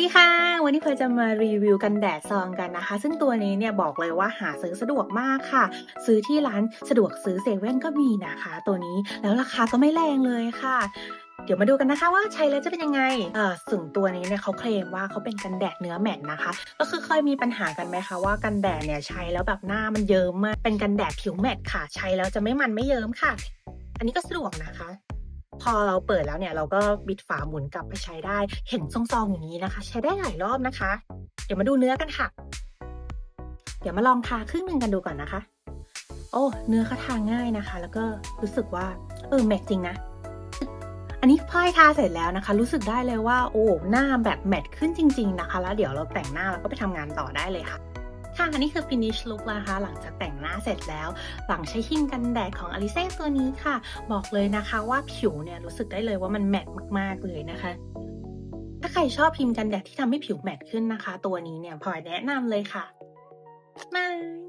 ดีค่ะ วันนี้เพยจะมารีวิวกันแดดซองกันนะคะ ซึ่งตัวนี้เนี่ยบอกเลยว่าหาซื้อสะดวกมากค่ะ ซื้อที่ร้านสะดวกซื้อเซเว่นก็มีนะคะ ตัวนี้แล้วราคาก็ไม่แรงเลยค่ะเดี๋ยวมาดูกันนะคะว่าใช้แล้วจะเป็นยังไงเอ่อส่วนตัวนี้เนี่ยเขาเคลมว่าเขาเป็นกันแดดเนื้อแมตต์นะคะ ก็คือเคยมีปัญหากันไหมคะว่ากันแดดเนี่ยใช้แล้วแบบหน้ามันเยิ้มมาก เป็นกันแดดผิวแมตต์ค่ะ ใช้แล้วจะไม่มันไม่เยิ้มค่ะ อันนี้ก็สะดวกนะคะ พอเราเปิดแล้วเนี่ยเราก็บิดฝาหมุนกลับไปใช้ได้ เห็นซองๆอย่างนี้นะคะ ใช้ได้หลายรอบนะคะ เดี๋ยวมาดูเนื้อกันค่ะ เดี๋ยวมาลองทาครึ่งหนึ่งกันดูก่อนนะคะ โอ้เนื้อเขาทาง่ายนะคะ แล้วก็รู้สึกว่า เออแมทจริงนะอันนี้พอยทาเสร็จแล้วนะคะ รู้สึกได้เลยว่าโอ้หน้าแบบแมทขึ้นจริง ๆ นะคะ แล้วเดี๋ยวเราแต่งหน้าแล้วก็ไปทำงานต่อได้เลยค่ะ ค่ะอันนี้คือ finish look นะคะ หลังจากแต่งหน้าเสร็จแล้ว หลังใช้ครีมกันแดดของ a l i c e ตัวนี้ค่ะ บอกเลยนะคะว่าผิวเนี่ยรู้สึกได้เลยว่ามันแมทมาก ๆ เลยนะคะถ้าใครชอบครีมกันแดดที่ทำให้ผิวแมทขึ้นนะคะ ตัวนี้เนี่ยพลอยแนะนำเลยค่ะบาย